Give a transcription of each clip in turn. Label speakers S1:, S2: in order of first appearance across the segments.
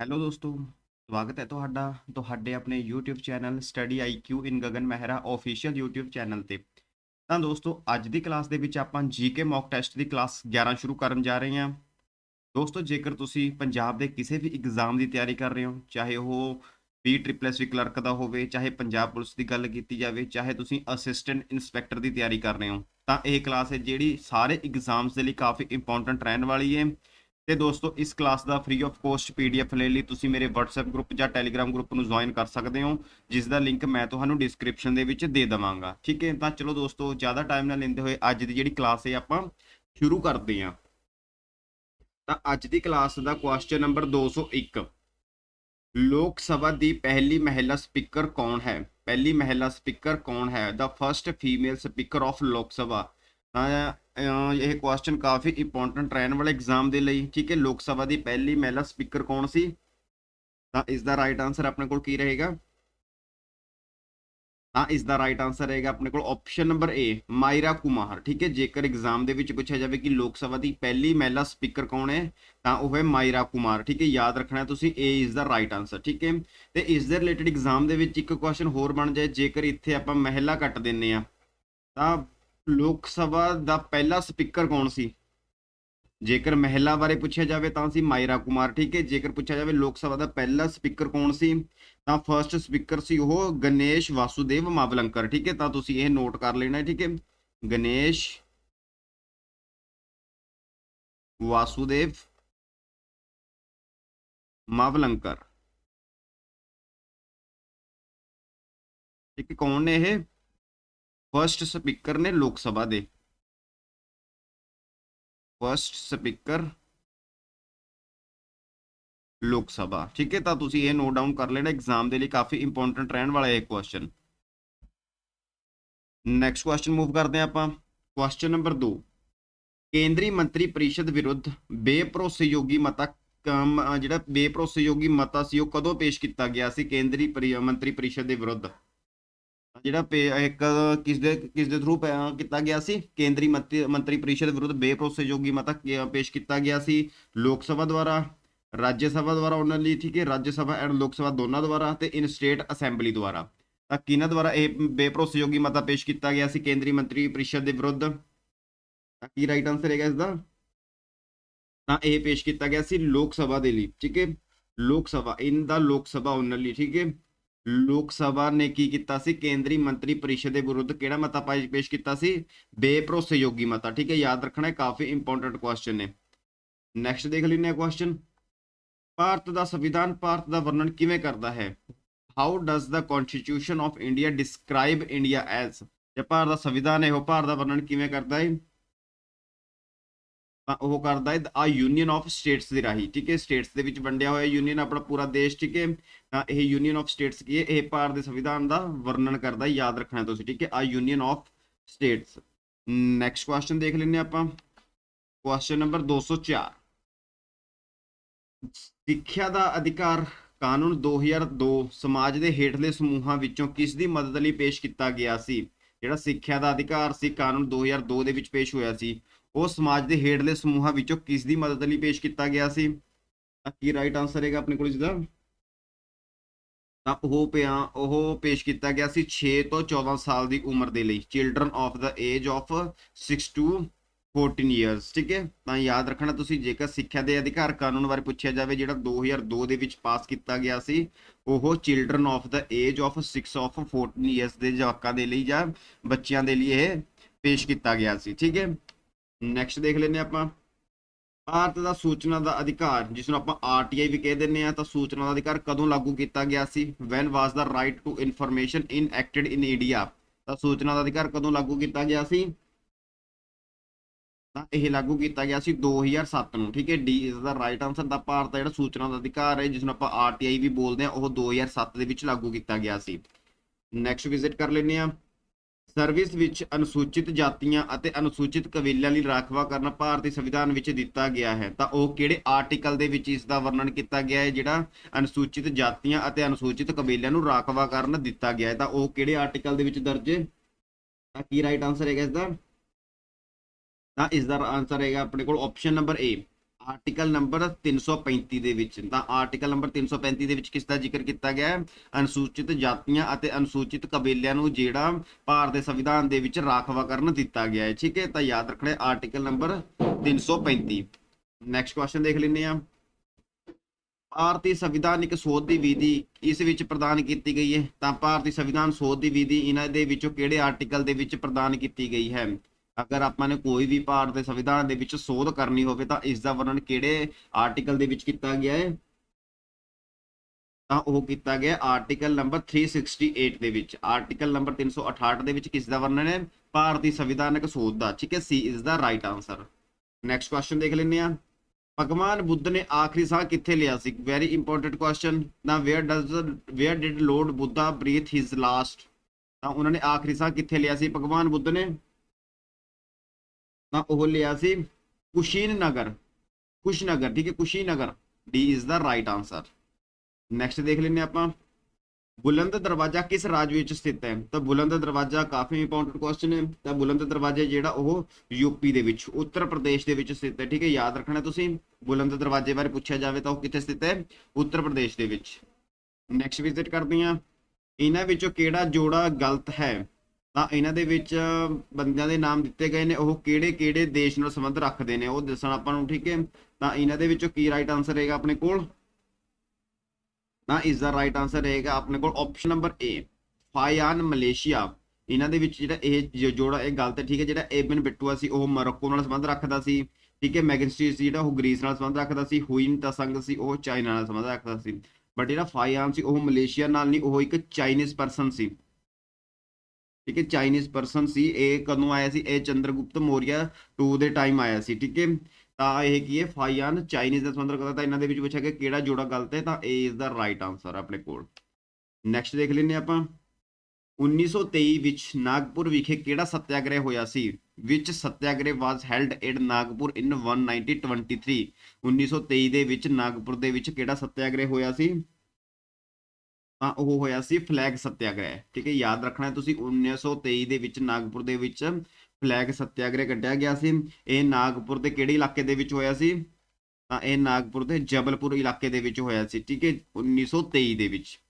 S1: Hello ਦੋਸਤੋ, ਸਵਾਗਤ ਹੈ ਤੁਹਾਡਾ, ਤੁਹਾਡੇ ਆਪਣੇ YouTube channel study IQ in Gagan Mehra official YouTube channel ਤੇ। ਤਾਂ ਦੋਸਤੋ, ਅੱਜ ਦੀ ਕਲਾਸ ਦੇ ਵਿੱਚ ਆਪਾਂ GK ਮੌਕ ਟੈਸਟ ਦੀ ਕਲਾਸ 11 ਸ਼ੁਰੂ ਕਰਨ ਜਾ ਰਹੇ ਹਾਂ। ਦੋਸਤੋ, ਜੇਕਰ ਤੁਸੀਂ ਪੰਜਾਬ ਦੇ ਕਿਸੇ ਵੀ ਐਗਜ਼ਾਮ ਦੀ ਤਿਆਰੀ ਕਰ ਰਹੇ ਹੋ, ਚਾਹੇ ਉਹ ਪੀ ਟ੍ਰਿਪਲ ਐਸ ਕਲਰਕ ਦਾ ਹੋਵੇ, ਚਾਹੇ ਪੰਜਾਬ ਪੁਲਿਸ ਦੀ ਗੱਲ ਕੀਤੀ ਜਾਵੇ, ਚਾਹੇ ਤੁਸੀਂ ਅਸਿਸਟੈਂਟ ਇਨਸਪੈਕਟਰ ਦੀ ਤਿਆਰੀ ਕਰ ਰਹੇ ਹੋ, ਤਾਂ ਇਹ ਕਲਾਸ ਹੈ ਜਿਹੜੀ ਸਾਰੇ ਐਗਜ਼ਾਮਸ ਦੇ ਲਈ ਕਾਫੀ ਇੰਪੋਰਟੈਂਟ ਰਹਿਣ ਵਾਲੀ ਹੈ। ਤੇ ਦੋਸਤੋ, ਇਸ ਕਲਾਸ ਦਾ ਫ੍ਰੀ ਆਫ ਕੋਸਟ ਪੀਡੀਐਫ ਲੈਣ ਲਈ ਤੁਸੀਂ ਮੇਰੇ WhatsApp ਗਰੁੱਪ ਜਾਂ Telegram ਗਰੁੱਪ ਨੂੰ ਜੁਆਇਨ ਕਰ ਸਕਦੇ ਹੋ, ਜਿਸ ਦਾ ਲਿੰਕ ਮੈਂ ਤੁਹਾਨੂੰ ਡਿਸਕ੍ਰਿਪਸ਼ਨ ਦੇ ਵਿੱਚ ਦੇ ਦਵਾਂਗਾ। ਠੀਕ ਹੈ? ਤਾਂ ਚਲੋ ਦੋਸਤੋ, ਜ਼ਿਆਦਾ ਟਾਈਮ ਨਾ ਲੈਂਦੇ ਹੋਏ ਅੱਜ ਦੀ ਜਿਹੜੀ ਕਲਾਸ ਹੈ ਆਪਾਂ ਸ਼ੁਰੂ ਕਰਦੇ ਹਾਂ। ਤਾਂ ਅੱਜ ਦੀ ਕਲਾਸ ਦਾ ਕੁਐਸਚਨ ਨੰਬਰ 201 ਲੋਕ ਸਭਾ ਦੀ ਪਹਿਲੀ ਮਹਿਲਾ ਸਪੀਕਰ ਕੌਣ ਹੈ? ਪਹਿਲੀ ਮਹਿਲਾ ਸਪੀਕਰ ਕੌਣ ਹੈ? The first female speaker of Lok Sabha. ਤਾਂ ਇਹ ਕੁਐਸਚਨ ਕਾਫੀ ਇੰਪੋਰਟੈਂਟ ਰਹਿਣ ਵਾਲੇ ਐਗਜ਼ਾਮ ਦੇ ਲਈ, ਠੀਕ ਹੈ, ਲੋਕ ਸਭਾ ਦੀ ਪਹਿਲੀ ਮਹਿਲਾ ਸਪੀਕਰ ਕੌਣ ਸੀ? ਤਾਂ ਇਸ ਦਾ ਰਾਈਟ ਆਨਸਰ ਆਪਣੇ ਕੋਲ ਕੀ ਰਹੇਗਾ? ਤਾਂ ਇਸ ਦਾ ਰਾਈਟ ਆਨਸਰ ਰਹੇਗਾ ਆਪਣੇ ਕੋਲ option number A Meira Kumar, ਠੀਕ ਹੈ, ਜੇਕਰ ਐਗਜ਼ਾਮ ਦੇ ਵਿੱਚ ਪੁੱਛਿਆ ਜਾਵੇ ਕਿ ਲੋਕ ਸਭਾ ਦੀ ਪਹਿਲੀ ਮਹਿਲਾ ਸਪੀਕਰ ਕੌਣ ਹੈ, ਤਾਂ ਉਹ ਹੈ ਮਾਇਰਾ ਕੁਮਾਰ, ਠੀਕ ਹੈ, ਯਾਦ ਰੱਖਣਾ ਤੁਸੀਂ ਏ ਇਸ ਦਾ ਰਾਈਟ ਆਨਸਰ ਠੀਕ ਹੈ, ਤੇ ਇਸ ਦੇ ਰਿਲੇਟਡ ਐਗਜ਼ਾਮ ਦੇ ਵਿੱਚ ਇੱਕ ਕੁਐਸਚਨ ਹੋਰ ਬਣ ਜਾਏ, ਜੇਕਰ ਇੱਥੇ ਆਪਾਂ ਮਹਿਲਾ ਕੱਟ ਦਿੰਨੇ ਆ ਤਾਂ ਲੋਕ ਸਭਾ ਦਾ ਪਹਿਲਾ ਸਪੀਕਰ ਕੌਣ ਸੀ? ਜੇਕਰ ਮਹਿਲਾ ਬਾਰੇ ਪੁੱਛਿਆ ਜਾਵੇ ਤਾਂ ਸੀ ਮਾਇਰਾ ਕੁਮਾਰ, ਠੀਕ ਹੈ। ਜੇਕਰ ਪੁੱਛਿਆ ਜਾਵੇ ਲੋਕ ਸਭਾ ਦਾ ਪਹਿਲਾ ਸਪੀਕਰ ਕੌਣ ਸੀ, ਤਾਂ ਫਰਸਟ ਸਪੀਕਰ ਸੀ ਉਹ ਗਣੇਸ਼ ਵਾਸੂਦੇਵ ਮਾਵਲੰਕਰ, ਠੀਕ ਹੈ। ਤਾਂ ਤੁਸੀਂ ਇਹ ਨੋਟ ਕਰ ਲੈਣਾ ਹੈ ਠੀਕ ਹੈ। ਗਣੇਸ਼ ਵਾਸੂਦੇਵ ਮਾਵਲੰਕਰ। ਠੀਕ ਹੈ, ਕੌਣ ਨੇ ਇਹ? ਫਰਸਟ ਸਪੀਕਰ ਨੇ ਲੋਕ ਸਭਾ ਦੇ। ਫਰਸਟ ਸਪੀਕਰ ਲੋਕ ਸਭਾ। ਠੀਕ ਹੈ, ਤਾਂ ਤੁਸੀਂ ਇਹ ਨੋਟ ਡਾਊਨ ਕਰ ਲੈਣਾ। ਐਗਜ਼ਾਮ ਦੇ ਲਈ ਕਾਫੀ ਇੰਪੋਰਟੈਂਟ ਰਹਿਣ ਵਾਲਾ ਹੈ ਇਹ ਕੁਐਸਚਨ ਨੈਕਸਟ ਕੁਐਸਚਨ ਮੂਵ ਕਰਦੇ ਹਾਂ ਆਪਾਂ। ਕੁਐਸਚਨ ਨੰਬਰ 2 ਕੇਂਦਰੀ ਮੰਤਰੀ ਪਰਿਸ਼ਦ ਵਿਰੁੱਧ ਬੇਭਰੋਸੇਯੋਗੀ ਮਤਾ ਕਮ- ਅਹ ਜਿਹੜਾ ਬੇਭਰੋਸੇਯੋਗੀ ਮਤਾ ਸੀ, ਉਹ ਕਦੋਂ ਪੇਸ਼ ਕੀਤਾ ਗਿਆ ਸੀ? ਕੇਂਦਰੀ ਮੰਤਰੀ ਪਰਿਸ਼ਦ ਦੇ ਵਿਰੁੱਧ। ਜਿਹੜਾ ਇੱਕ ਕਿਸ ਦੇ ਕਿਸ ਦੇ ਥਰੂ ਕੀਤਾ ਗਿਆ ਸੀ, ਕੇਂਦਰੀ ਮੰਤਰੀ ਪਰਿਸ਼ਦ ਵਿਰੁੱਧ ਬੇਭਰੋਸੇਯੋਗੀ ਮਤਾ ਪੇਸ਼ ਕੀਤਾ ਗਿਆ ਸੀ ਲੋਕ ਸਭਾ ਦੁਆਰਾ, ਰਾਜ ਸਭਾ ਦੁਆਰਾ ਉਹਨਾਂ ਲਈ ਠੀਕ ਹੈ, ਰਾਜ ਸਭਾ ਐਂਡ ਲੋਕ ਸਭਾ ਦੋਨਾਂ ਦੁਆਰਾ ਤੇ ਇਨ ਸਟੇਟ ਅਸੈਂਬਲੀ ਦੁਆਰਾ। ਤਾਂ ਕਿਹਨਾਂ ਦੁਆਰਾ ਇਹ ਬੇਭਰੋਸੇਯੋਗੀ ਮਤਾ ਪੇਸ਼ ਕੀਤਾ ਗਿਆ ਸੀ, ਕੇਂਦਰੀ ਮੰਤਰੀ ਪਰਿਸ਼ਦ ਦੇ ਵਿਰੁੱਧ? ਤਾਂ ਕੀ ਰਾਈਟ ਆਨਸਰ ਹੈਗਾ ਇਸ ਦਾ ਤਾਂ ਇਹ ਪੇਸ਼ ਕੀਤਾ ਗਿਆ ਸੀ ਲੋਕ ਸਭਾ ਦੇ ਲਈ, ਠੀਕ ਹੈ? ਲੋਕ ਸਭਾ ਇਨ ਦਾ ਲੋਕ ਸਭਾ ਉਹਨਾਂ ਲਈ ਠੀਕ ਹੈ। ਲੋਕ ਸਭਾ ਨੇ ਕੀ ਕੀਤਾ ਸੀ? ਕੇਂਦਰੀ ਮੰਤਰੀ ਪਰਿਸ਼ਦ ਦੇ ਵਿਰੁੱਧ ਕਿਹੜਾ ਮਤਾ ਪੇਸ਼ ਕੀਤਾ ਸੀ? ਬੇਭਰੋਸੇਯੋਗੀ ਮਤਾ, ਠੀਕ ਹੈ, ਯਾਦ ਰੱਖਣਾ ਹੈ, ਕਾਫੀ ਇੰਪੋਰਟੈਂਟ ਕੁਐਸਚਨ ਨੇ। ਨੈਕਸਟ ਦੇਖ ਲੈਂਦੇ ਹਾਂ ਕੁਐਸਚਨ ਭਾਰਤ ਦਾ ਸੰਵਿਧਾਨ ਭਾਰਤ ਦਾ ਵਰਣਨ ਕਿਵੇਂ ਕਰਦਾ ਹੈ? How does the constitution of India describe India as ਜੇ ਭਾਰਤ ਦਾ ਸੰਵਿਧਾਨ ਹੈ, ਉਹ ਭਾਰਤ ਦਾ ਵਰਣਨ ਕਿਵੇਂ ਕਰਦਾ ਹੈ? ਉਹ ਕਰਦਾ ਹੈ ਆ ਯੂਨੀਅਨ ਆਫ ਸਟੇਟਸ ਦੇ ਰਾਹੀਂ, ਠੀਕ ਹੈ ਸਟੇਟਸ ਦੇ ਵਿੱਚ ਵੰਡਿਆ ਹੋਇਆ ਯੂਨੀਅਨ ਆਪਣਾ ਪੂਰਾ ਦੇਸ਼, ਠੀਕ ਹੈ, ਤਾਂ ਇਹ ਯੂਨੀਅਨ ਆਫ ਸਟੇਟਸ ਕੀ ਹੈ, ਇਹ ਭਾਰਤ ਦੇ ਸੰਵਿਧਾਨ ਦਾ ਵਰਣਨ ਕਰਦਾ, ਯਾਦ ਰੱਖਣਾ ਤੁਸੀਂ, ਠੀਕ ਹੈ, a union of states next question ਦੇਖ ਲੈਂਦੇ ਹਾਂ ਆਪਾਂ। ਕੁਐਸਚਨ ਨੰਬਰ 204 ਸਿੱਖਿਆ ਦਾ ਅਧਿਕਾਰ ਕਾਨੂੰਨ 2002 ਸਮਾਜ ਦੇ ਹੇਠਲੇ ਸਮੂਹਾਂ ਵਿੱਚੋਂ ਕਿਸ ਦੀ ਮਦਦ ਲਈ ਪੇਸ਼ ਕੀਤਾ ਗਿਆ ਸੀ? ਜਿਹੜਾ ਸਿੱਖਿਆ ਦਾ ਅਧਿਕਾਰ ਸੀ, ਕਾਨੂੰਨ 2002 ਦੇ ਵਿੱਚ ਪੇਸ਼ ਹੋਇਆ ਸੀ। ਉਹ ਸਮਾਜ ਦੇ ਹੇਠਲੇ ਸਮੂਹਾਂ ਵਿੱਚੋਂ ਕਿਸ ਦੀ ਮਦਦ ਲਈ ਪੇਸ਼ ਕੀਤਾ ਗਿਆ ਸੀ? ਤਾਂ ਕੀ ਰਾਈਟ ਆਨਸਰ ਹੈਗਾ ਆਪਣੇ ਕੋਲ ਇਸ ਤਾਂ ਉਹ ਪਿਆ, ਉਹ ਪੇਸ਼ ਕੀਤਾ ਗਿਆ ਸੀ 6 ਤੋਂ 14 ਸਾਲ ਦੀ ਉਮਰ ਦੇ ਲਈ children of the age of 6 to 14 years ਠੀਕ ਹੈ? ਤਾਂ ਯਾਦ ਰੱਖਣਾ ਤੁਸੀਂ, ਜੇਕਰ ਸਿੱਖਿਆ ਦੇ ਅਧਿਕਾਰ ਕਾਨੂੰਨ ਬਾਰੇ ਪੁੱਛਿਆ ਜਾਵੇ, ਜਿਹੜਾ 2002 ਦੇ ਵਿੱਚ ਪਾਸ ਕੀਤਾ ਗਿਆ ਸੀ, ਉਹ children of the age of 6 of 14 years ਦੇ ਜਵਾਕਾਂ ਦੇ ਲਈ ਜਾਂ ਬੱਚਿਆਂ ਦੇ ਲਈ ਇਹ ਪੇਸ਼ ਕੀਤਾ ਗਿਆ ਸੀ, ਠੀਕ ਹੈ? ਨੈਕਸਟ ਦੇਖ ਲੈਂਦੇ ਹਾਂ ਆਪਾਂ। ਭਾਰਤ ਦਾ ਸੂਚਨਾ ਦਾ ਅਧਿਕਾਰ ਜਿਸ ਨੂੰ ਆਪਾਂ ਆਰਟੀਆਈ ਵੀ ਕਹਿ ਦਿੰਦੇ ਆ ਤਾਂ ਸੂਚਨਾ ਦਾ ਅਧਿਕਾਰ ਕਦੋਂ ਲਾਗੂ ਕੀਤਾ ਗਿਆ ਸੀ? When was the right to information in enacted in India ਤਾਂ ਸੂਚਨਾ ਦਾ ਅਧਿਕਾਰ ਕਦੋਂ ਲਾਗੂ ਕੀਤਾ ਗਿਆ ਸੀ? ਤਾਂ ਇਹ ਲਾਗੂ ਕੀਤਾ ਗਿਆ ਸੀ 2007 ਨੂੰ, ਠੀਕ ਹੈ? D is the right answer ਦਾ ਭਾਰਤ ਦਾ ਜਿਹੜਾ ਸੂਚਨਾ ਦਾ ਅਧਿਕਾਰ ਹੈ ਜਿਸ ਨੂੰ ਆਪਾਂ ਆਰਟੀਆਈ ਵੀ ਬੋਲਦੇ ਆ ਉਹ 2007 ਦੇ ਵਿੱਚ ਲਾਗੂ ਕੀਤਾ ਗਿਆ ਸੀ। ਨੈਕਸਟ ਵਿਜ਼ਿਟ ਕਰ ਲੈਂਦੇ ਆ ਸਰਵਿਸ ਵਿੱਚ ਅਨੁਸੂਚਿਤ ਜਾਤੀਆਂ ਅਤੇ ਅਨੁਸੂਚਿਤ ਕਬੀਲਿਆਂ ਲਈ ਰਾਖਵਾ ਕਰਨਾ ਭਾਰਤੀ ਸੰਵਿਧਾਨ ਵਿੱਚ ਦਿੱਤਾ ਗਿਆ ਹੈ। ਤਾਂ ਉਹ ਕਿਹੜੇ ਆਰਟੀਕਲ ਦੇ ਵਿੱਚ ਇਸ ਦਾ ਵਰਣਨ ਕੀਤਾ ਗਿਆ ਹੈ? ਜਿਹੜਾ ਅਨੁਸੂਚਿਤ ਜਾਤੀਆਂ ਅਤੇ ਅਨੁਸੂਚਿਤ ਕਬੀਲਿਆਂ ਨੂੰ ਰਾਖਵਾ ਕਰਨ ਦਿੱਤਾ ਗਿਆ ਹੈ। ਤਾਂ ਉਹ ਕਿਹੜੇ ਆਰਟੀਕਲ ਦੇ ਵਿੱਚ ਦਰਜ ਹੈ? ਤਾਂ ਕੀ ਰਾਈਟ ਆਨਸਰ ਹੈਗਾ ਇਸ ਦਾ? ਤਾਂ ਇਸ ਦਾ ਆਨਸਰ ਹੈਗਾ ਆਪਣੇ ਕੋਲ option number A article number 335 ਦੇ ਵਿੱਚ, ਤਾਂ ਆਰਟੀਕਲ ਨੰਬਰ 335 ਦੇ ਵਿੱਚ ਕਿਸ ਦਾ ਜ਼ਿਕਰ ਕੀਤਾ ਗਿਆ ਹੈ? ਅਨੁਸੂਚਿਤ ਜਾਤੀਆਂ ਅਤੇ ਅਨੁਸੂਚਿਤ ਕਬੀਲਿਆਂ ਨੂੰ ਜਿਹੜਾ ਭਾਰਤ ਦੇ ਸੰਵਿਧਾਨ ਦੇ ਵਿੱਚ ਰਾਖਵਾਂਕਰਨ ਦਿੱਤਾ ਗਿਆ ਹੈ। ਠੀਕ ਹੈ, ਤਾਂ ਯਾਦ ਰੱਖਣਾ ਆਰਟੀਕਲ ਨੰਬਰ 335 ਨੈਕਸਟ ਕੁਐਸਚਨ ਦੇਖ ਲੈਂਦੇ ਆ ਭਾਰਤੀ ਸੰਵਿਧਾਨਿਕ ਸੋਧ ਦੀ ਵਿਧੀ ਇਸ ਵਿੱਚ ਪ੍ਰਦਾਨ ਕੀਤੀ ਗਈ ਹੈ? ਤਾਂ ਭਾਰਤੀ ਸੰਵਿਧਾਨ ਸੋਧ ਦੀ ਵਿਧੀ ਇਹਨਾਂ ਦੇ ਵਿੱਚੋਂ ਕਿਹੜੇ ਆਰਟੀਕਲ ਦੇ ਵਿੱਚ ਪ੍ਰਦਾਨ ਕੀਤੀ ਗਈ ਹੈ? ਅਗਰ ਆਪਾਂ ਨੇ ਕੋਈ ਵੀ ਭਾਰਤ ਦੇ ਸੰਵਿਧਾਨ ਦੇ ਵਿੱਚ ਸੋਧ ਕਰਨੀ ਹੋਵੇ ਤਾਂ ਇਸ ਦਾ ਵਰਣਨ ਕਿਹੜੇ ਆਰਟੀਕਲ ਦੇ ਵਿੱਚ ਕੀਤਾ ਗਿਆ ਹੈ? ਤਾਂ ਉਹ ਕੀਤਾ ਗਿਆ ਆਰਟੀਕਲ ਨੰਬਰ 368 ਦੇ ਵਿੱਚ। ਆਰਟੀਕਲ ਨੰਬਰ 368 ਦੇ ਵਿੱਚ ਕਿਸ ਦਾ ਵਰਣਨ ਹੈ? ਭਾਰਤੀ ਸੰਵਿਧਾਨਕ ਸੋਧ ਦਾ। ਠੀਕ ਹੈ, C is the right answer next question ਦੇਖ ਲੈਂਦੇ ਆ ਭਗਵਾਨ ਬੁੱਧ ਨੇ ਆਖਰੀ ਸਾਹ ਕਿੱਥੇ ਲਿਆ ਸੀ? ਵੈਰੀ ਇੰਪੋਰਟੈਂਟ ਕੁਐਸਚਨ ਨਾ where does where did lord Buddha breathe his last ਤਾਂ ਉਹਨਾਂ ਨੇ ਆਖਰੀ ਸਾਹ ਕਿੱਥੇ ਲਿਆ ਸੀ? ਭਗਵਾਨ ਬੁੱਧ ਨੇ ਤਾਂ ਉਹ ਲਿਆ ਸੀ ਕੁਸ਼ੀਨ ਨਗਰ ਕੁਸ਼ਨਗਰ, ਠੀਕ ਹੈ, Kushinagar. D is the right answer next ਦੇਖ ਲੈਂਦੇ ਆਪਾਂ। ਬੁਲੰਦ ਦਰਵਾਜ਼ਾ ਕਿਸ ਰਾਜ ਵਿੱਚ ਸਥਿਤ ਹੈ? ਤਾਂ ਬੁਲੰਦ ਦਰਵਾਜ਼ਾ ਕਾਫੀ ਇੰਪੋਰਟੈਂਟ ਕੁਐਸਚਨ ਹੈ। ਤਾਂ ਬੁਲੰਦ ਦਰਵਾਜ਼ਾ ਜਿਹੜਾ ਉਹ ਯੂਪੀ ਦੇ ਵਿੱਚ, ਉੱਤਰ ਪ੍ਰਦੇਸ਼ ਦੇ ਵਿੱਚ ਸਥਿਤ ਹੈ। ਠੀਕ ਹੈ, ਯਾਦ ਰੱਖਣਾ ਤੁਸੀਂ। ਬੁਲੰਦ ਦਰਵਾਜ਼ੇ ਬਾਰੇ ਪੁੱਛਿਆ ਜਾਵੇ ਤਾਂ ਉਹ ਕਿੱਥੇ ਸਥਿਤ ਹੈ? ਉੱਤਰ ਪ੍ਰਦੇਸ਼ ਦੇ ਵਿੱਚ। ਨੈਕਸਟ ਵਿਜ਼ਿਟ ਕਰਦੇ ਹਾਂ। ਇਹਨਾਂ ਵਿੱਚੋਂ ਕਿਹੜਾ ਜੋੜਾ ਗਲਤ ਹੈ? ਤਾਂ ਇਹਨਾਂ ਦੇ ਵਿੱਚ ਬੰਦਿਆਂ ਦੇ ਨਾਮ ਦਿੱਤੇ ਗਏ ਨੇ, ਉਹ ਕਿਹੜੇ ਕਿਹੜੇ ਦੇਸ਼ ਨਾਲ ਸੰਬੰਧ ਰੱਖਦੇ ਨੇ, ਉਹ ਦੱਸਣ ਆਪਾਂ ਨੂੰ, ਠੀਕ ਹੈ? ਤਾਂ ਇਹਨਾਂ ਦੇ ਵਿੱਚੋਂ ਕੀ ਰਾਈਟ ਆਨਸਰ ਰਹੇਗਾ ਆਪਣੇ ਕੋਲ? ਤਾਂ ਇਸ ਦਾ ਰਾਈਟ ਆਨਸਰ ਰਹੇਗਾ ਆਪਣੇ ਕੋਲ ਆਪਸ਼ਨ ਨੰਬਰ ਏ ਫਾਇਆਨ ਮਲੇਸ਼ੀਆ ਇਹਨਾਂ ਦੇ ਵਿੱਚ ਜਿਹੜਾ ਇਹ ਜੋੜਾ, ਇਹ ਗਲਤ ਹੈ, ਠੀਕ ਹੈ? ਜਿਹੜਾ ਏਬਨ ਬਿਟੂਆ ਸੀ, ਉਹ ਮਰੋਕੋ ਨਾਲ ਸੰਬੰਧ ਰੱਖਦਾ ਸੀ, ਠੀਕ ਹੈ? ਮੈਗਨਸਟੀ ਸੀ, ਜਿਹੜਾ ਉਹ ਗ੍ਰੀਸ ਨਾਲ ਸੰਬੰਧ ਰੱਖਦਾ ਸੀ ਹੁਇਨ ਤਸੰਗ ਸੀ, ਉਹ ਚਾਈਨਾ ਨਾਲ ਸੰਬੰਧ ਰੱਖਦਾ ਸੀ। ਬਟ ਜਿਹੜਾ ਫਾਇਆਨ ਸੀ, ਉਹ ਮਲੇਸ਼ੀਆ ਨਾਲ ਨਹੀਂ, ਉਹ ਇੱਕ ਚਾਈਨੀਜ਼ ਪਰਸਨ ਸੀ। ਠੀਕ ਹੈ ਚਾਈਨੀਜ਼ ਪਰਸਨ ਸੀ, ਇਹ ਕਦੋਂ ਆਇਆ ਸੀ? ਇਹ ਚੰਦਰਗੁਪਤ ਮੌਰੀਆ 2 ਦੇ ਟਾਈਮ ਆਇਆ ਸੀ, ਠੀਕ ਹੈ। ਤਾਂ ਇਹ ਕੀ ਹੈ? ਫਾਇਆਨ ਚਾਈਨੀਜ਼ ਦਾ ਸੰਬੰਧ ਰੱਖਦਾ, ਤਾਂ ਇਹਨਾਂ ਦੇ ਵਿੱਚ ਪੁੱਛਿਆ ਗਿਆ ਕਿਹੜਾ ਜੋੜਾ ਗਲਤ ਹੈ, ਤਾਂ A is the right answer ਆਪਣੇ ਕੋਲ। ਨੈਕਸਟ ਦੇਖ ਲੈਂਦੇ ਆਪਾਂ। 1923 ਵਿੱਚ ਨਾਗਪੁਰ ਵਿਖੇ ਕਿਹੜਾ ਸਤਿਆਗ੍ਰਹਿ ਹੋਇਆ ਸੀ? ਵਿਚ satyagraha was held in Nagpur in 1923 1923 ਦੇ ਵਿੱਚ ਨਾਗਪੁਰ ਦੇ ਵਿੱਚ ਕਿਹੜਾ ਸਤਿਆਗ੍ਰਹਿ ਹੋਇਆ ਸੀ? ਤਾਂ ਉਹ ਹੋਇਆ ਸੀ ਫਲੈਗ ਸਤਿਆਗ੍ਰਹਿ। ਠੀਕ ਹੈ, ਯਾਦ ਰੱਖਣਾ ਹੈ ਤੁਸੀਂ 1923 ਦੇ ਵਿੱਚ ਨਾਗਪੁਰ ਦੇ ਵਿੱਚ ਫਲੈਗ ਸਤਿਆਗ੍ਰਹਿ ਕੱਢਿਆ ਗਿਆ ਸੀ। ਇਹ ਨਾਗਪੁਰ ਦੇ ਕਿਹੜੇ ਇਲਾਕੇ ਦੇ ਵਿੱਚ ਹੋਇਆ ਸੀ? ਤਾਂ ਇਹ ਨਾਗਪੁਰ ਦੇ ਜਬਲਪੁਰ ਇਲਾਕੇ ਦੇ ਵਿੱਚ ਹੋਇਆ ਸੀ। ਠੀਕ ਹੈ 1923 ਦੇ ਵਿੱਚ।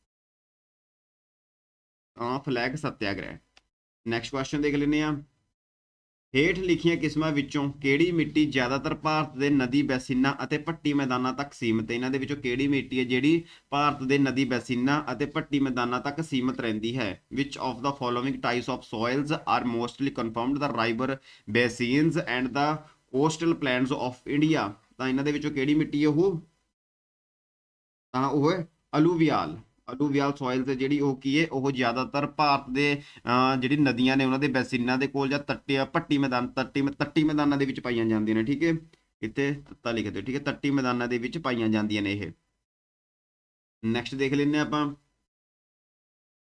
S1: ਤਾਂ ਫਲੈਗ ਸਤਿਆਗ੍ਰਹਿ। ਨੈਕਸਟ ਕੁਐਸਚਨ ਦੇਖ ਲੈਂਦੇ ਆ ਹੇਠ ਲਿਖੀਆਂ ਕਿਸਮਾਂ ਵਿੱਚੋਂ ਕਿਹੜੀ ਮਿੱਟੀ ਜ਼ਿਆਦਾਤਰ ਭਾਰਤ ਦੇ ਨਦੀ, ਬੈਸਿਨਾਂ ਅਤੇ ਪੱਟੀ ਮੈਦਾਨਾਂ ਤੱਕ ਸੀਮਿਤ ਹੈ? ਇਹਨਾਂ ਦੇ ਵਿੱਚੋਂ ਕਿਹੜੀ ਮਿੱਟੀ ਹੈ ਜਿਹੜੀ ਭਾਰਤ ਦੇ ਨਦੀ, ਬੈਸਿਨਾਂ ਅਤੇ ਪੱਟੀ ਮੈਦਾਨਾਂ ਤੱਕ ਸੀਮਿਤ ਰਹਿੰਦੀ ਹੈ? Which of the following types of soils are mostly confirmed the ਰਾਈਬਰ basins and the coastal plains of India ਤਾਂ ਇਹਨਾਂ ਦੇ ਵਿੱਚੋਂ ਕਿਹੜੀ ਮਿੱਟੀ ਹੈ ਉਹ? ਤਾਂ ਉਹ ਹੈ ਅਲੂਵੀਅਲ ਅਲੂਵੀਅਲ ਸੋਇਲ ਤੇ ਜਿਹੜੀ ਉਹ ਕੀ ਹੈ, ਉਹ ਜ਼ਿਆਦਾਤਰ ਭਾਰਤ ਦੇ, ਅਹ ਜਿਹੜੀ ਨਦੀਆਂ ਨੇ ਉਹਨਾਂ ਦੇ ਬੈਸਿਨਾਂ ਦੇ ਕੋਲ ਜਾਂ ਤੱਟੀ, ਪੱਟੀ ਮੈਦਾਨ, ਤੱਟੀ ਤੱਟੀ ਮੈਦਾਨਾਂ ਦੇ ਵਿੱਚ ਪਾਈਆਂ ਜਾਂਦੀਆਂ ਨੇ, ਠੀਕ ਹੈ? ਇੱਥੇ ਤੱਤਾ ਲਿਖ ਦਿਓ ਠੀਕ ਹੈ? ਤੱਟੀ ਮੈਦਾਨਾਂ ਦੇ ਵਿੱਚ ਪਾਈਆਂ ਜਾਂਦੀਆਂ ਨੇ ਇਹ। ਨੈਕਸਟ ਦੇਖ ਲੈਂਦੇ ਹਾਂ ਆਪਾਂ।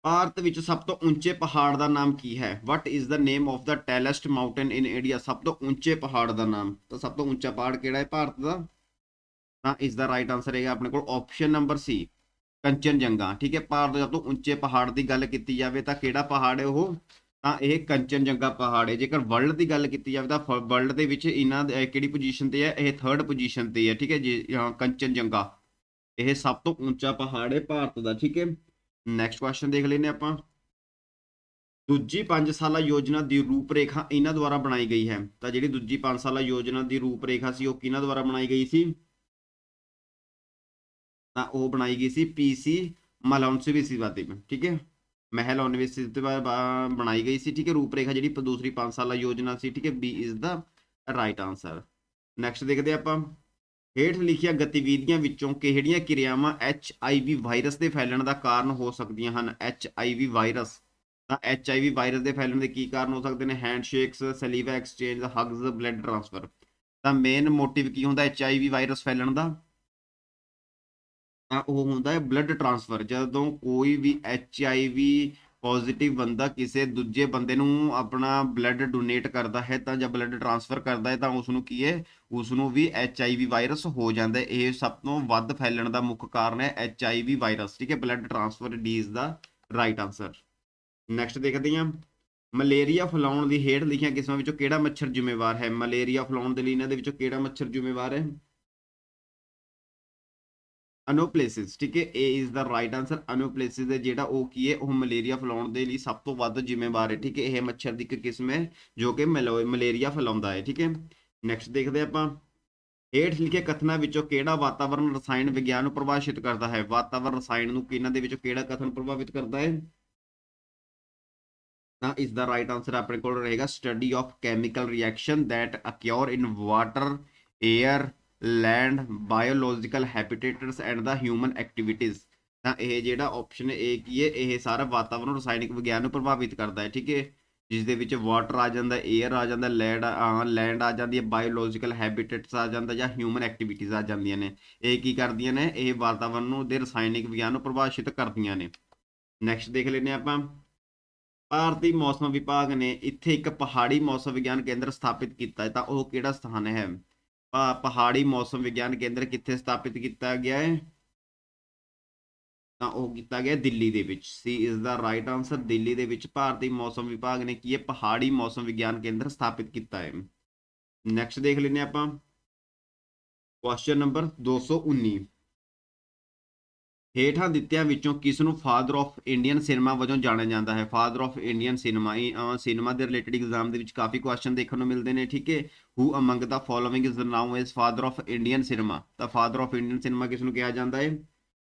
S1: ਭਾਰਤ ਵਿੱਚ ਸਭ ਤੋਂ ਉੱਚੇ ਪਹਾੜ ਦਾ ਨਾਮ ਕੀ ਹੈ? What is the name of the tallest mountain in India ਸਭ ਤੋਂ ਉੱਚੇ ਪਹਾੜ ਦਾ ਨਾਮ। ਤਾਂ ਸਭ ਤੋਂ ਉੱਚਾ ਪਹਾੜ ਕਿਹੜਾ ਹੈ ਭਾਰਤ ਦਾ? ਤਾਂ ਇਸ ਦਾ ਰਾਈਟ ਆਨਸਰ ਹੈਗਾ ਆਪਣੇ ਕੋਲ ਆਪਸ਼ਨ ਨੰਬਰ ਸੀ ਕੰਚਨਜੰਗਾ ਠੀਕ ਹੈ? ਭਾਰਤ ਦੇ ਸਭ ਤੋਂ ਉੱਚੇ ਪਹਾੜ ਦੀ ਗੱਲ ਕੀਤੀ ਜਾਵੇ ਤਾਂ ਕਿਹੜਾ ਪਹਾੜ ਹੈ ਉਹ? ਤਾਂ ਇਹ ਕੰਚਨਜੰਗਾ ਪਹਾੜ ਹੈ। ਜੇਕਰ ਵਰਲਡ ਦੀ ਗੱਲ ਕੀਤੀ ਜਾਵੇ ਤਾਂ ਵਰਲਡ ਦੇ ਵਿੱਚ ਇਹਨਾਂ ਕਿਹੜੀ ਪੋਜੀਸ਼ਨ ਤੇ ਹੈ? ਇਹ ਥਰਡ ਪੋਜੀਸ਼ਨ ਤੇ ਹੈ, ਠੀਕ ਹੈ ਜੀ? ਹਾਂ ਕੰਚਨਜੰਗਾ ਇਹ ਸਭ ਤੋਂ ਉੱਚਾ ਪਹਾੜ ਹੈ ਭਾਰਤ ਦਾ, ਠੀਕ ਹੈ? ਨੈਕਸਟ ਕੁਐਸਚਨ ਦੇਖ ਲੈਨੇ ਆਪਾਂ। ਦੂਜੀ 5 ਸਾਲਾ ਯੋਜਨਾ ਦੀ ਰੂਪਰੇਖਾ ਇਹਨਾਂ ਦੁਆਰਾ ਬਣਾਈ ਗਈ ਹੈ। ਤਾਂ ਜਿਹੜੀ ਦੂਜੀ 5 ਸਾਲਾ ਯੋਜਨਾ ਦੀ ਰੂਪਰੇਖਾ ਸੀ, ਉਹ ਕਿਹਨਾਂ ਦੁਆਰਾ ਬਣਾਈ ਗਈ ਸੀ? ਤਾਂ ਉਹ ਬਣਾਈ ਗਈ ਸੀ ਪੀਸੀ ਮਲੌਨਸਵਿਸੀ ਵਾਦੀ, ਠੀਕ ਹੈ? ਮਹਿਲ ਯੂਨੀਵਰਸਿਟੀ ਬਣਾਈ ਗਈ ਸੀ, ਠੀਕ ਹੈ? ਰੂਪਰੇਖਾ ਜਿਹੜੀ ਦੂਸਰੀ 5 ਸਾਲਾ ਯੋਜਨਾ ਸੀ, ਠੀਕ ਹੈ? B is the right answer next ਦੇਖਦੇ ਆਪਾਂ। ਹੇਠ ਲਿਖੀਆਂ ਗਤੀਵਿਧੀਆਂ ਵਿੱਚੋਂ ਕਿਹੜੀਆਂ ਕਿਰਿਆਵਾਂ ਐਚ ਆਈ ਵੀ ਵਾਇਰਸ ਦੇ ਫੈਲਣ ਦਾ ਕਾਰਨ ਹੋ ਸਕਦੀਆਂ ਹਨ? ਐਚ ਆਈ ਵੀ ਵਾਇਰਸ ਤਾਂ ਐਚ ਆਈ ਵੀ ਵਾਇਰਸ ਦੇ ਫੈਲਣ ਦੇ ਕੀ ਕਾਰਨ ਹੋ ਸਕਦੇ ਨੇ? Handshakes saliva exchange hugs blood transfer ਤਾਂ ਮੇਨ ਮੋਟਿਵ ਕੀ ਹੁੰਦਾ? ਐਚ ਆਈ ਵੀ ਵਾਇਰਸ ਫੈਲਣ ਦਾ। ਤਾਂ ਉਹ ਹੁੰਦਾ ਹੈ ਬਲੱਡ ਟ੍ਰਾਂਸਫਰ ਜਦੋਂ ਕੋਈ V H I we positive ਬੰਦਾ ਕਿਸੇ ਦੂਜੇ ਬੰਦੇ ਨੂੰ ਆਪਣਾ ਬਲੱਡ ਡੋਨੇਟ ਕਰਦਾ ਹੈ ਤਾਂ ਜਾਂ ਬਲੱਡ ਟ੍ਰਾਂਸਫਰ ਕਰਦਾ ਹੈ ਤਾਂ ਉਸ ਨੂੰ ਕੀ ਹੈ ਉਸ ਨੂੰ V H I V virus ਹੋ ਜਾਂਦਾ ਹੈ। ਇਹ ਸਭ ਤੋਂ ਵੱਧ ਫੈਲਣ ਦਾ ਮੁੱਖ ਕਾਰਨ ਹੈ ਐਚ ਆਈ ਵੀ ਵਾਇਰਸ ਠੀਕ ਹੈ? Blood transfer D's the right answer next ਦੇਖਦੇ ਹਾਂ। ਮਲੇਰੀਆ ਫੈਲਾਉਣ ਦੀ ਹੇਠ ਲਿਖੀਆਂ ਕਿਸਮਾਂ ਵਿੱਚੋਂ ਕਿਹੜਾ ਮੱਛਰ ਜ਼ਿੰਮੇਵਾਰ ਹੈ? ਮਲੇਰੀਆ ਫੈਲਾਉਣ ਦੇ ਲਈ ਇਹਨਾਂ ਦੇ ਵਿੱਚੋਂ ਕਿਹੜਾ ਮੱਛਰ ਜ਼ਿੰਮੇਵਾਰ ਹੈ? ਅਨੋਪਲੇਸਿਸ ਠੀਕ ਹੈ? A is the right answer Anopheles ਹੈ ਜਿਹੜਾ ਉਹ ਕੀ ਹੈ? ਉਹ ਮਲੇਰੀਆ ਫੈਲਾਉਣ ਦੇ ਲਈ ਸਭ ਤੋਂ ਵੱਧ ਜ਼ਿੰਮੇਵਾਰ ਹੈ, ਠੀਕ ਹੈ? ਇਹ ਮੱਛਰ ਦੀ ਇੱਕ ਕਿਸਮ ਹੈ ਜੋ ਕਿ ਮਲੋ- ਮਲੇਰੀਆ ਫੈਲਾਉਂਦਾ ਹੈ, ਠੀਕ ਹੈ? ਨੈਕਸਟ ਦੇਖਦੇ ਆਪਾਂ। ਹੇਠ ਲਿਖੇ ਕਥਨਾਂ ਵਿੱਚੋਂ ਕਿਹੜਾ ਵਾਤਾਵਰਣ ਰਸਾਇਣ ਵਿਗਿਆਨ ਨੂੰ ਪ੍ਰਭਾਸ਼ਿਤ ਕਰਦਾ ਹੈ? ਵਾਤਾਵਰਣ ਰਸਾਇਣ ਨੂੰ ਕਿਹਨਾਂ ਦੇ ਵਿੱਚੋਂ ਕਿਹੜਾ ਕਥਨ ਪ੍ਰਭਾਵਿਤ ਕਰਦਾ ਹੈ? ਤਾਂ ਇਸ ਦਾ ਰਾਈਟ ਆਨਸਰ ਆਪਣੇ ਕੋਲ ਰਹੇਗਾ। Study of chemical reaction that occur in water air land biological habitats and the human activities ਤਾਂ ਇਹ ਜਿਹੜਾ ਆਪਸ਼ਨ A ਕੀ ਹੈ? ਇਹ ਸਾਰਾ ਵਾਤਾਵਰਣ ਰਸਾਇਣਿਕ ਵਿਗਿਆਨ ਨੂੰ ਪ੍ਰਭਾਵਿਤ ਕਰਦਾ ਹੈ, ਠੀਕ ਹੈ? ਜਿਸ ਦੇ ਵਿੱਚ ਵਾਟਰ ਆ ਜਾਂਦਾ 에ਅਰ ਆ ਜਾਂਦਾ ਲੈਂਡ ਲੈਂਡ ਆ ਜਾਂਦੀ ਹੈ ਬਾਇਓਲੋਜੀਕਲ ਹੈਬਿਟੇਟਸ ਆ ਜਾਂਦਾ ਜਾਂ ਹਿਊਮਨ ਐਕਟੀਵਿਟੀਜ਼ ਆ ਜਾਂਦੀਆਂ ਨੇ। ਇਹ ਕੀ ਕਰਦੀਆਂ ਨੇ? ਇਹ ਵਾਤਾਵਰਣ ਨੂੰ ਦੇ ਰਸਾਇਣਿਕ ਵਿਗਿਆਨ ਨੂੰ ਪ੍ਰਭਾਸ਼ਿਤ ਕਰਦੀਆਂ ਨੇ। ਨੈਕਸਟ ਦੇਖ ਲੈਂਦੇ ਹਾਂ ਆਪਾਂ। ਭਾਰਤੀ ਮੌਸਮ ਵਿਭਾਗ ਨੇ ਇੱਥੇ ਇੱਕ ਪਹਾੜੀ ਮੌਸਮ ਵਿਗਿਆਨ ਕੇਂਦਰ ਸਥਾਪਿਤ ਕੀਤਾ ਹੈ, ਤਾਂ ਉਹ ਕਿਹੜਾ ਸਥਾਨ ਹੈ? ਪਹਾੜੀ ਮੌਸਮ ਵਿਗਿਆਨ ਕੇਂਦਰ ਕਿੱਥੇ ਸਥਾਪਿਤ ਕੀਤਾ ਗਿਆ ਹੈ? ਤਾਂ ਉਹ ਕੀਤਾ ਗਿਆ ਦਿੱਲੀ ਦੇ ਵਿੱਚ। ਸੀ, is the right answer Delhi ਦੇ ਵਿੱਚ ਭਾਰਤੀ ਮੌਸਮ ਵਿਭਾਗ ਨੇ ਕੀ ਹੈ? ਪਹਾੜੀ ਮੌਸਮ ਵਿਗਿਆਨ ਕੇਂਦਰ ਸਥਾਪਿਤ ਕੀਤਾ ਹੈ। ਨੈਕਸਟ ਦੇਖ ਲੈਂਦੇ ਹਾਂ ਆਪਾਂ। ਕੁਐਸਚਨ ਨੰਬਰ 219 ਹੇਠਾਂ ਦਿੱਤਿਆਂ ਵਿੱਚੋਂ ਕਿਸ ਨੂੰ ਫਾਦਰ ਆਫ ਇੰਡੀਅਨ ਸਿਨੇਮਾ ਵਜੋਂ ਜਾਣਿਆ ਜਾਂਦਾ ਹੈ? ਫਾਦਰ ਆਫ ਇੰਡੀਅਨ ਸਿਨੇਮਾ ਇਹ ਸਿਨੇਮਾ ਦੇ ਰਿਲੇਟਡ ਐਗਜ਼ਾਮ ਦੇ ਵਿੱਚ ਕਾਫੀ ਕੁਐਸਚਨ ਦੇਖਣ ਨੂੰ ਮਿਲਦੇ ਨੇ, ਠੀਕ ਹੈ? Who among the following is now is father of Indian cinema ਤਾਂ ਫਾਦਰ ਆਫ ਇੰਡੀਅਨ ਸਿਨੇਮਾ ਕਿਸ ਨੂੰ ਕਿਹਾ ਜਾਂਦਾ ਹੈ?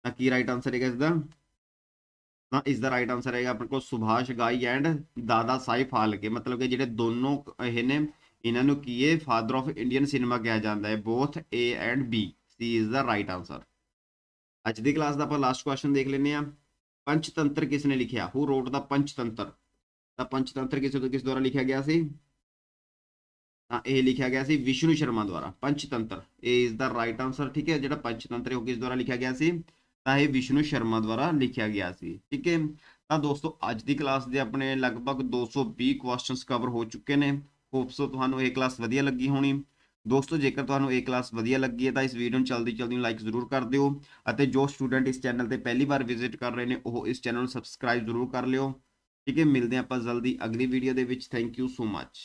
S1: ਤਾਂ ਕੀ ਰਾਈਟ ਆਨਸਰ ਹੈਗਾ ਇਸ ਦਾ ਤਾਂ ਇਸ ਦਾ ਰਾਈਟ ਆਨਸਰ ਹੈਗਾ ਆਪਣੇ ਕੋਲ ਸੁਭਾਸ਼ ਗਾਈ ਐਂਡ ਦਾਦਾ ਸਾਹਿਬ ਫਾਲਕੇ। ਮਤਲਬ ਕਿ ਜਿਹੜੇ ਦੋਨੋਂ ਇਹ ਨੇ, ਇਹਨਾਂ ਨੂੰ ਕੀ ਹੈ ਫਾਦਰ ਆਫ ਇੰਡੀਅਨ ਸਿਨੇਮਾ ਕਿਹਾ ਜਾਂਦਾ ਹੈ? Both A and B C is the right answer ਅੱਜ ਦੀ ਕਲਾਸ ਦਾ ਆਪਾਂ ਲਾਸਟ ਕੁਐਸਚਨ ਦੇਖ ਲੈਂਦੇ ਆ ਪੰਚਤੰਤਰ ਕਿਸ ਨੇ ਲਿਖਿਆ? ਹੂ ਰੋਟ ਦਾ ਪੰਚਤੰਤਰ? ਤਾਂ ਪੰਚਤੰਤਰ ਕਿਸੇ ਕਿਸ ਦੁਆਰਾ ਲਿਖਿਆ ਗਿਆ ਸੀ? ਤਾਂ ਇਹ ਲਿਖਿਆ ਗਿਆ ਸੀ ਵਿਸ਼ਨੂੰ ਸ਼ਰਮਾ ਦੁਆਰਾ, ਪੰਚਤੰਤਰ। ਇਹ ਇਜ਼ ਦਾ ਰਾਈਟ ਆਨਸਰ ਠੀਕ ਹੈ? ਜਿਹੜਾ ਪੰਚਤੰਤਰ ਉਹ ਕਿਸ ਦੁਆਰਾ ਲਿਖਿਆ ਗਿਆ ਸੀ? ਤਾਂ ਇਹ ਵਿਸ਼ਨੂੰ ਸ਼ਰਮਾ ਦੁਆਰਾ ਲਿਖਿਆ ਗਿਆ ਸੀ, ਠੀਕ ਹੈ? ਤਾਂ ਦੋਸਤੋ, ਅੱਜ ਦੀ ਕਲਾਸ ਦੇ ਆਪਣੇ ਲਗਭਗ 220 ਕੁਐਸਚਨਸ ਕਵਰ ਹੋ ਚੁੱਕੇ ਨੇ। ਹੋਪ ਤੁਹਾਨੂੰ ਇਹ ਕਲਾਸ ਵਧੀਆ ਲੱਗੀ ਹੋਣੀ। ਦੋਸਤੋ, ਜੇਕਰ ਤੁਹਾਨੂੰ ਇਹ ਕਲਾਸ ਵਧੀਆ ਲੱਗੀ ਹੈ ਤਾਂ ਇਸ ਵੀਡੀਓ ਨੂੰ ਜਲਦੀ ਜਲਦੀ ਲਾਈਕ ਜ਼ਰੂਰ ਕਰ ਦਿਓ ਅਤੇ ਜੋ ਸਟੂਡੈਂਟ ਇਸ ਚੈਨਲ ਤੇ ਪਹਿਲੀ ਵਾਰ ਵਿਜ਼ਿਟ ਕਰ ਰਹੇ ਨੇ, ਉਹ ਇਸ ਚੈਨਲ ਨੂੰ ਸਬਸਕ੍ਰਾਈਬ ਜ਼ਰੂਰ ਕਰ ਲਿਓ। ਠੀਕ ਹੈ, ਮਿਲਦੇ ਹਾਂ ਆਪਾਂ ਜਲਦੀ ਅਗਲੀ ਵੀਡੀਓ ਦੇ ਵਿੱਚ। Thank you so much